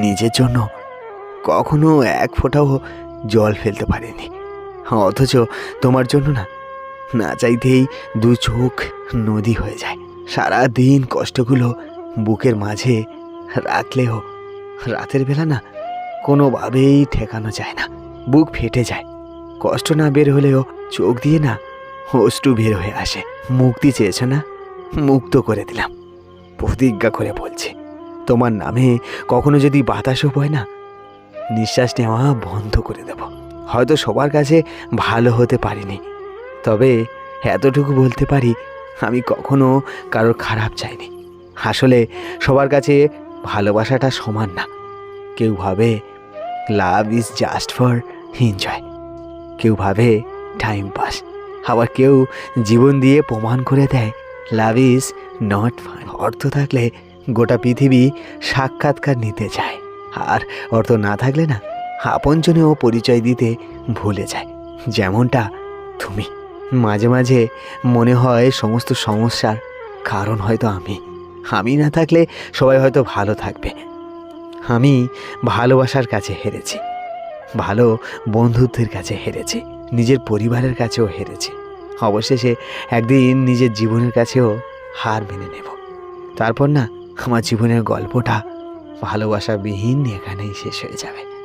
নিজের জন্য কখনো এক ফোঁটাও জল ফেলতে পারিনি। অথচ তোমার জন্য না না চাইতেই দু চোখ নদী হয়ে যায়। সারা দিন কষ্টগুলো বুকের মাঝে রাখলেও রাতের বেলা না কোনোভাবেই ঠেকানো যায় না। বুক ফেটে যায়। কষ্ট না বের হলেও চোখ দিয়ে না অষ্টু বের হয়ে আসে। মুক্তি চেয়েছ না? মুক্ত করে দিলাম। প্রতিজ্ঞা করে বলছি। তোমার নামে কখনো যদি বাতাসও বয় না, নিঃশ্বাস নেওয়া বন্ধ করে দেব। হয়তো সবার কাছে ভালো হতে পারিনি। তবে এতটুকু বলতে পারি, আমি কখনো কারোর খারাপ চাইনি। আসলে সবার কাছে ভালোবাসাটা সমান না। কেউ ভাবে love is just for enjoy কেউ ভাবে টাইম পাস আবার কেউ জীবন দিয়ে প্রমাণ করে দেয় লাভ ইজ নট ফান অর্থ থাকলে গোটা পৃথিবী সাক্ষাৎকার নিতে চায়। আর অর্থ না থাকলে না, আপনজনেও পরিচয় দিতে ভুলে যায়। যেমনটা তুমি। মাঝে মাঝে মনে হয় সমস্ত সমস্যার কারণ হয়তো আমি। আমি না থাকলে সবাই হয়তো ভালো থাকবে। আমি ভালোবাসার কাছে হেরেছি। ভালো বন্ধুত্বের কাছে হেরেছি। নিজের পরিবারের কাছেও হেরেছি। অবশেষে একদিন নিজের জীবনের কাছেও হার মেনে নেব। তারপর না আমার জীবনের গল্পটা ভালোবাসা বিহীন এখানেই শেষ হয়ে যাবে।